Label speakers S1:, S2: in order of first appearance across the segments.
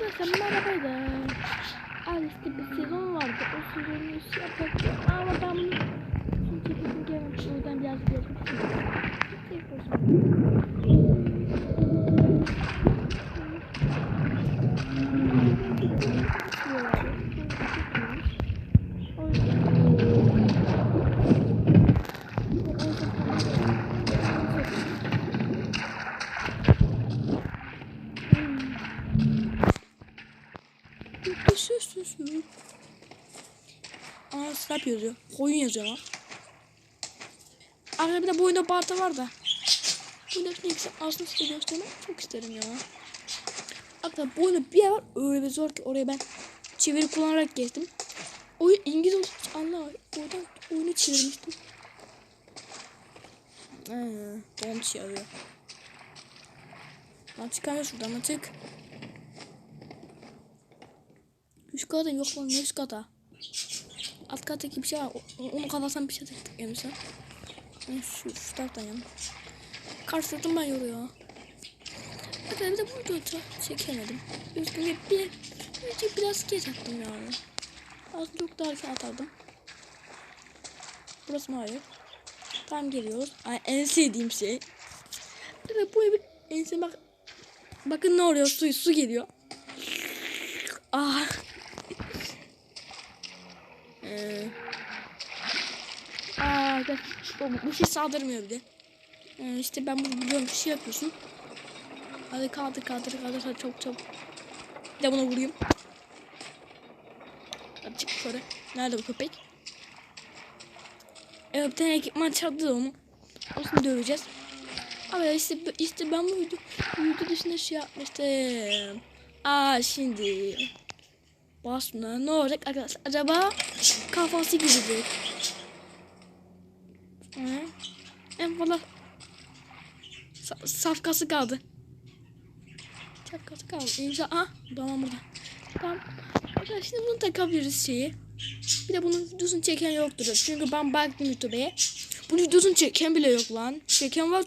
S1: Arkadaşlar merhaba da. Al işte bir sezon vardı. O sezonu şey yapacaktım. Ama ben şimdi çekimim gelmemiş. O yüzden biraz gezmiştim. Tek Aa snap yazıyor. Koyun yazıyor lan. Arada bir de bu oyunda barda var da. Bu oyunda neyse aslında size göstermek çok isterim ya. Hatta bu oyunda bir yer var öyle bir zor ki oraya ben çeviri kullanarak geçtim. Oyun İngiliz için anlamadım. Oradan oyunu çevirmiştim. Ee, don't yazıyor. Lan çıkar şuradan çık. Üst kata yok lan üst kata? Alt kattaki bir şey var. Onu kapatsam bir şey tıktık yemişsem. Şu, şu taraftan yan. Karşıladım ben yoruyor. Hatta bir de burada otur. Çekemedim. Üstüne bir, bir, bir biraz geç attım yani. Az çok daha erken atardım. Burası mı hayır? Tam geliyoruz. Ay, en sevdiğim şey. De bu evi en sevdiğim bak. Bakın ne oluyor su, su geliyor. Ah. Ee, aa, gel. Bu, şey saldırmıyor bir de. Ee, işte ben bunu biliyorum bir şey yapıyorsun. Hadi kaldır kaldır kaldır hadi çok çok. Bir de buna vurayım. Hadi çık şöyle. Nerede bu köpek? Evet bir tane ekipman çaldı onu. Onu döveceğiz. Abi işte, işte ben bu video, video dışında şey yapmıştım. Aa şimdi. Basma ne olacak arkadaşlar? Acaba kafası gidecek. Ee, en fazla sa- safkası kaldı. Safkası kaldı. İnşa ah tamam burada. Tamam. Arkadaşlar şimdi bunu takabiliriz şeyi. Bir de bunun videosunu çeken yoktur. Çünkü ben baktım YouTube'ya. Bunun videosunu çeken bile yok lan. Çeken var.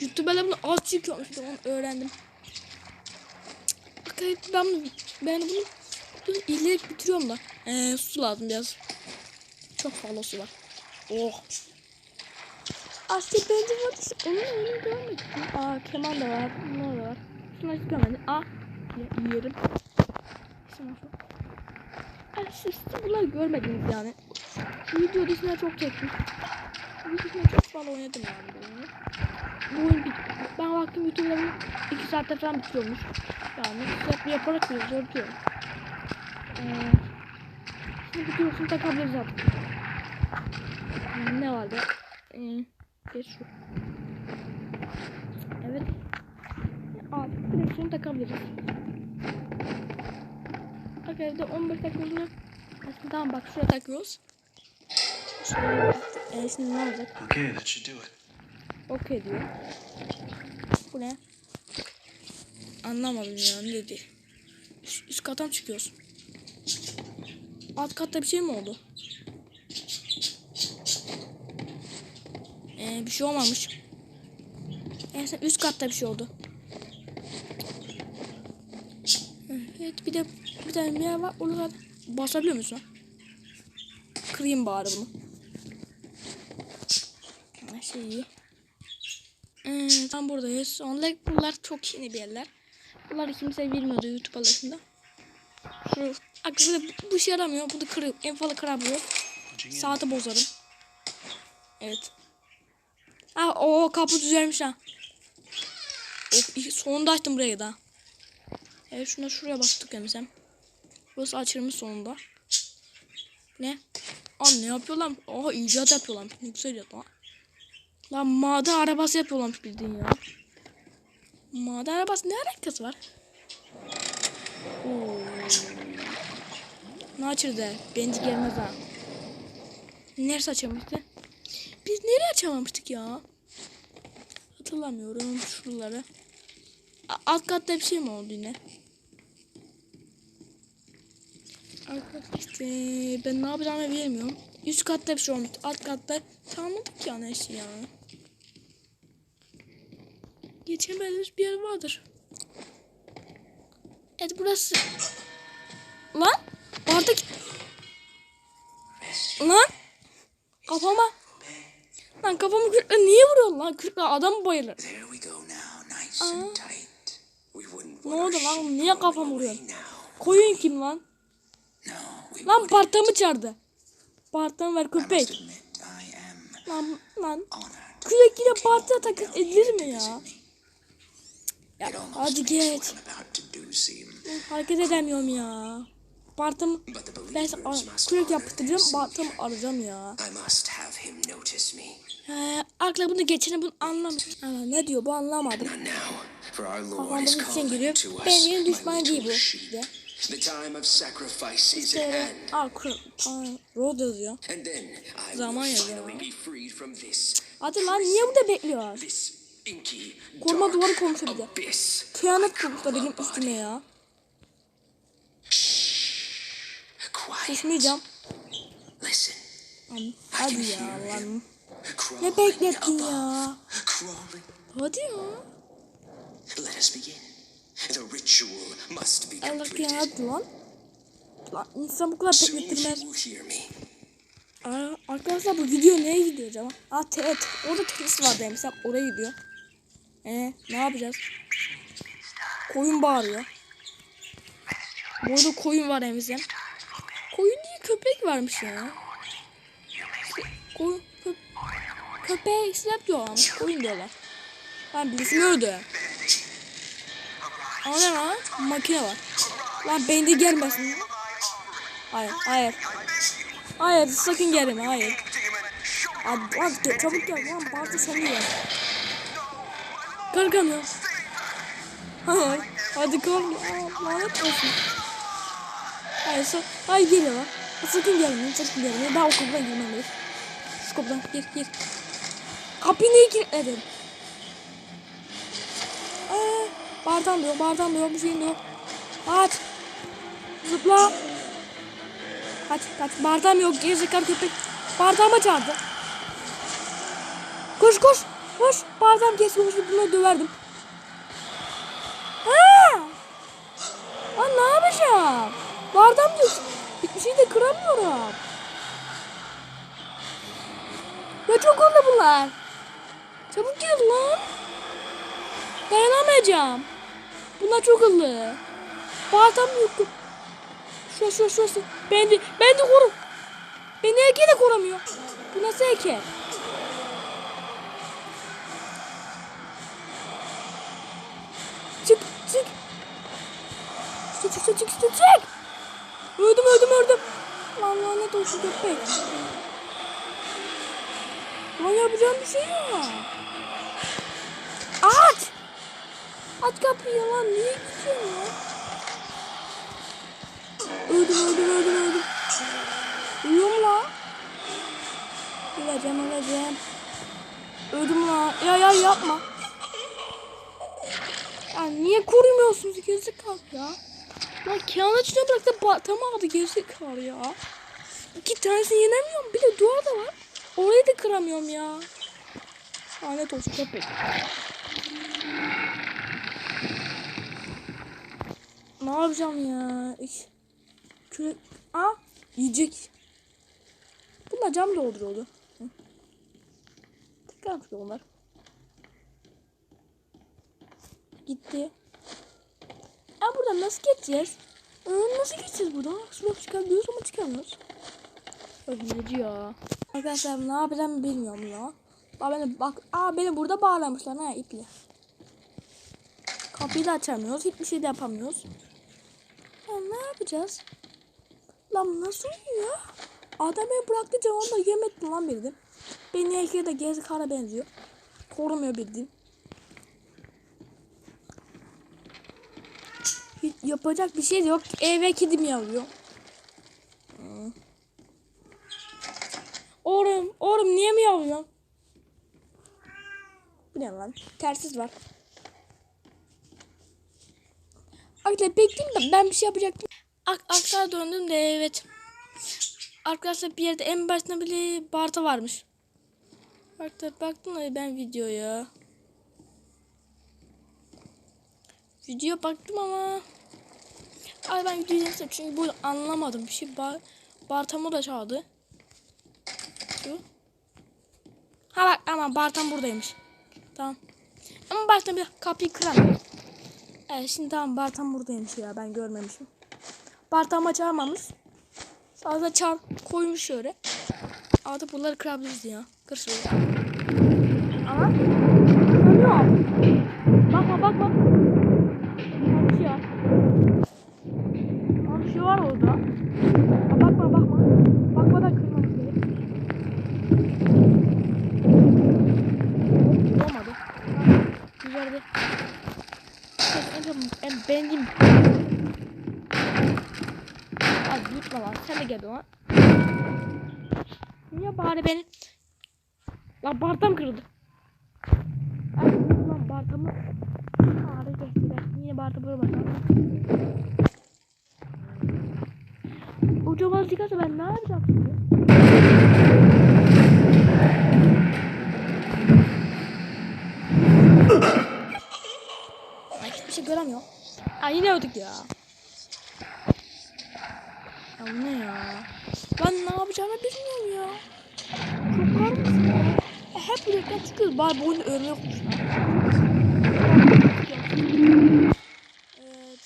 S1: YouTube'da bunu az çekiyormuş. Onu öğrendim. Okay, ben bunu, ben bunu, izleyip bitiriyorum da. Ee, su lazım biraz. Çok fazla su var. Oh. Asya bence var. Onun oyunu görmedim. Aa keman da var. Bunlar da var. Şunları hiç görmedim. Aa. siz siz bunları görmediniz yani. Video dışında çok çektim. Video dışında çok fazla oynadım yani bu. Bu oyun bit ben baktım YouTube'da bunu 2 saatte falan bitiyormuş. Yani sürekli yaparak bir zor diyorum. Ee, şimdi videosunu takabiliriz artık. Ee, ne vardı? Ee, geç şu. Evet. Artık direksiyonu takabiliriz. Bak evde 15 dakika sonra aslında tamam bak şuraya takıyoruz. Şöyle, ee, şimdi ne olacak?
S2: Okay, that should do it.
S1: Okey diyor. Bu ne? Anlamadım ya ne dedi. Üst, üst kata mı çıkıyoruz? Alt katta bir şey mi oldu? Ee, bir şey olmamış. Neyse üst katta bir şey oldu. Evet bir de bir tane bir yer var. Onu basabiliyor musun? Kırayım bari bunu. Her şey iyi. Ee, tam buradayız. Onlar bunlar çok yeni bir yerler. Bunları kimse bilmiyordu YouTube alasında. Şu aklımda bu, şey yaramıyor. Bunu kırıp en fazla
S2: in.
S1: Saati bozarım. Evet. Ha o kapı düzelmiş ha. Of sonunda açtım burayı da. Evet şuna şuraya bastık yemesem. Burası açılmış sonunda. Ne? Aa ne yapıyorlar? Oha icat yapıyorlar. Ne güzel icat lan. Lan maden arabası yapıyorlarmış bildiğin ya. Maden arabası ne alakası var? Ne açırdı? Bence gelmez ha. Neresi açamamıştı? Biz nereye açamamıştık ya? Hatırlamıyorum şuraları. A- alt katta bir şey mi oldu yine? Alt katta işte ben ne yapacağımı bilmiyorum. Üst katta bir şey olmuş. Alt katta tanımadık yani her şey yani. Geçemediğimiz bir yer vardır. Evet burası. Lan. Bardak. Lan. Kafama. Lan kafamı kırıkla niye vuruyorsun lan? Kırıkla adam bayılır. Ne oldu lan? Niye kafamı vuruyorsun? Koyun kim lan? Lan. Bartamı çağırdı. Bartam ver köpek. Lan lan.
S2: honored.
S1: Kürek yine Bart'a takıp edilir mi ya?
S2: Visit me.
S1: Ya
S2: It almost
S1: hadi
S2: seem.
S1: Hareket edemiyorum ya. Bartım ben kürek.
S2: Savior.
S1: Bartımı arayacağım ya. He, akla bunu geçeni bunu anlamadım. Ama ne diyor bu anlamadım. Şey
S2: calling
S1: giriyor.
S2: to us,
S1: Ben yeni
S2: my
S1: düşman değil bu. İşte.
S2: The time of sacrifice is at hand.
S1: Rod yazıyor. Zaman yazıyor. Hadi lan niye burada bekliyor? Koruma duvarı koymuşlar bir de. Kıyamet kurmuşlar benim üstüme ya. Susmayacağım. Hadi ya lan. Ne beklettin ya? Hadi ya.
S2: Let us begin. The ritual must be
S1: Allah
S2: completed.
S1: lan. Lan insan bu kadar
S2: me.
S1: Aa, arkadaşlar bu video neye gidiyor acaba? Aa evet. Orada tenis var demiş. Sen oraya gidiyor. Ee ne yapacağız? Koyun bağırıyor. Burada koyun var Emre'm. Koyun değil köpek varmış ya. Koyun kö köpek slap diyor ama koyun diyorlar. Lan birisini öldü. Ama ne lan? Makine var. Lan beni de gelmesin. Hayır hayır. Hayır sakın gelme hayır. Abi gel, çabuk gel lan Bartu seni gel. Kırganıyor. Hayır. Hadi. Aa, lanet olsun. Hayır sa hayır geliyor lan. Sakın gelmeyin sakın gelmeyin. Ben o kapıdan girmem Şu kapıdan gir gir. Kapıyı niye kilitledin? Ee, bardan da yok bardan da yok bir şeyin de yok. Aç. Zıpla. Kaç kaç bardağım yok gerizekalı köpek. Bardağıma çağırdı. Koş koş koş bardağım kesin koş bunları döverdim. Ha! Lan ne yapacağım? Bardağım diyor. Hiçbir şey de kıramıyorum. Ya çok oldu bunlar. Çabuk gel lan. Dayanamayacağım. Bunlar çok hızlı. Bardağım yok. Şurası şurası şurası. Ben de, ben de korum. Beni Ege de koramıyor. Bu nasıl Ege? Çık çık. Öldüm öldüm öldüm. Lan lanet olsun köpek. Lan yapacağım bir şey yok. Aç. Aç kapıyı lan. Niye gidiyorsun lan? Öldüm öldüm öldüm öldüm. Uyuyorum la. Öleceğim öleceğim. Öldüm la. Ya ya yapma. Ya niye korumuyorsunuz gerizekalı ya? Lan Kenan içine bıraktı Batamı aldı gerizekalı ya. İki tanesini yenemiyorum. Bir de duvar da var. Orayı da kıramıyorum ya. Lanet olsun köpek. Ne yapacağım ya? Kürek. Aa yiyecek. Bunlar cam dolduruyordu. Tekrar yapıyor bunlar. Gitti. Ya buradan nasıl geçeceğiz? Ee, nasıl geçeceğiz buradan? Şuraya çıkabiliyoruz ama çıkamıyoruz. Öyle ya. Arkadaşlar ne yapacağımı bilmiyorum ya. Aa, beni bak, aa beni burada bağlamışlar ha iple. Kapıyı da açamıyoruz, hiçbir şey de yapamıyoruz. Ya ne yapacağız? Lan nasıl yiyor? Adam beni bıraktı cevabını yemedim lan bildim. Beni erkeğe de gezi kara benziyor. Korumuyor bildiğin. Hiç yapacak bir şey yok. Eve kedim yavruyor. Oğlum, oğlum niye mi yavruyorsun? Bu ne lan? Tersiz var. Arkadaşlar bekleyeyim de ben bir şey yapacaktım. Ak aklar döndüm de evet. Arkadaşlar bir yerde en başında bile Barta varmış. Arkadaşlar baktım da ben videoya. Video baktım ama Ay ben videoyu izlemiştim çünkü bu anlamadım bir şey. Bar Bartamı da çağırdı. Şu. Ha bak ama Bartam buradaymış. Tamam. Ama Bartam bir kapıyı kıramıyor. Evet şimdi tamam Bartam buradaymış ya ben görmemişim. Bartam'a çağırmamış. Sadece çal koymuş şöyle. Artık bunları kırabiliriz ya. Kır şöyle. Ama. Bakma bakma. Yanlış ya. Aa, bir şey var orada. Aa, bakma bakma. Bakmadan kırmamız gerek. Olmadı. Ha, Güzeldi. En, en, en beğendiğim. Az büyütme lan. Sen de gel lan. Niye bari beni... Lan bartam kırıldı. Ay lan bartamı... Ağrı geçti ben. Yine bartamı kırmadım. Ucuma çıkarsa ben ne yapacağım göremiyorum. Ay yine öldük ya. Ya bu ne ya? Ben ne yapacağımı bilmiyorum ya. Çok karmaşık ya. E, hep birlikte çıkıyoruz. Bari bu ölme yokmuş lan. Evet.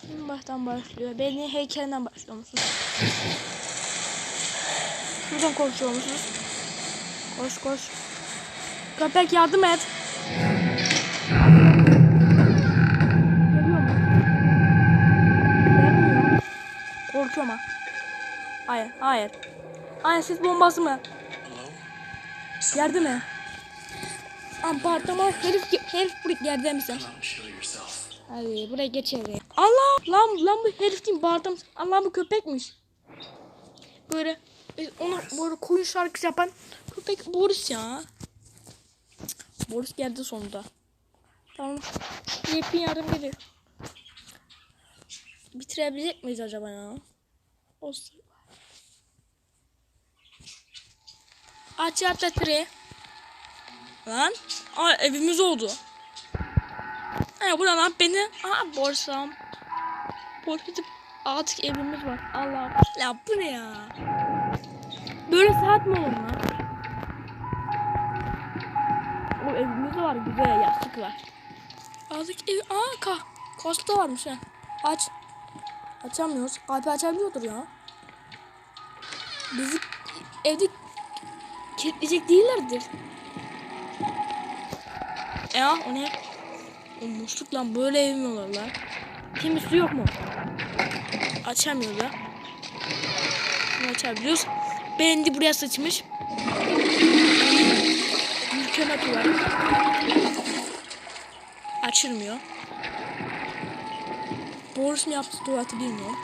S1: Şimdi baştan başlıyor. Beni heykelinden başlıyor musunuz? Şuradan koşuyor musunuz? Koş koş. Köpek yardım et. Korkuyorum ha. Hayır, hayır. Hayır, siz bombası mı? Yardım et. Apartman herif, herif buraya yerde misin? Hadi buraya geç oraya. Allah lan lan bu herif değil bağırdım. Allah bu köpekmiş. Böyle e, ona böyle koyun şarkısı yapan köpek Boris ya. Boris geldi sonunda. Tamam. Yepin yardım geliyor. Bitirebilecek miyiz acaba ya? Olsun. Aç yap tetri. Lan. Aa, evimiz oldu. Ay bu ne lan beni? Aa borsam. Borsam artık evimiz var. Allah. Ya bu ne ya? Böyle saat mi olur lan? Evimiz var güzel yastık var. Artık ev... Aa ka. Kosta varmış ha. Aç. Açamıyoruz. Alp açabiliyordur ya. Bizi evde kilitleyecek değillerdir. Ya o ne? O musluk lan böyle ev mi olur lan? Kim yok mu? Açamıyor da. Bunu açabiliyoruz. Beğendi buraya sıçmış. Mükemmel tuvalet. Açılmıyor. Boris mi yaptı tuvaleti bilmiyorum.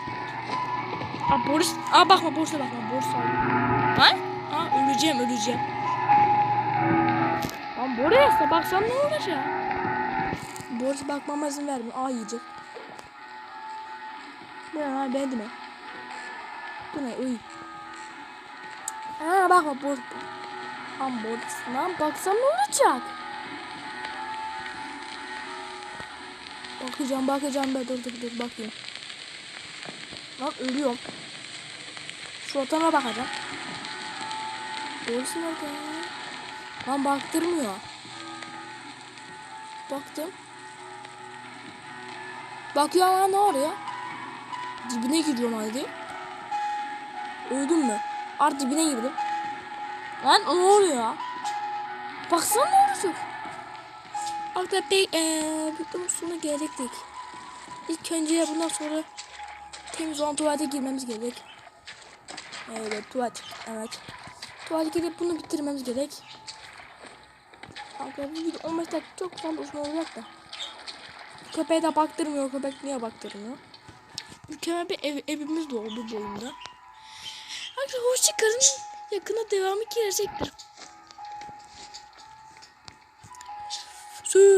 S1: Aa Boris. Aa bakma Boris'e bakma. Boris abi. Ha? Aa öleceğim öleceğim. Lan Boris'e baksan ne olacak? Boris bakmama izin vermiyor. Aa yiyecek. Ne lan beğendi mi? Bu ne? Uy. Aa bakma Boris. Lan baksam ne olacak? Bakacağım bakacağım ben dur dur dur bakayım. Lan ölüyorum. Şu ortama bakacağım. Boris nerede ya? Lan baktırmıyor. Baktım. Bak ya ne oluyor? Dibine giriyorum hadi. Öldüm mü? Art dibine girdim. Lan ne oluyor? Baksana ne olacak? Arkadaşlar bir ee, videonun sonuna gelecektik. İlk önce bundan sonra temiz olan tuvalete girmemiz gerek. Evet tuvalet. Evet. Tuvalete girip bunu bitirmemiz gerek. Arkadaşlar bu video 15 dakika çok fazla uzun olacak da. Köpeğe de baktırmıyor. Köpek niye baktırmıyor? Mükemmel bir ev, evimiz de oldu bu oyunda. Arkadaşlar hoşçakalın. Yakında devamı gelecektir.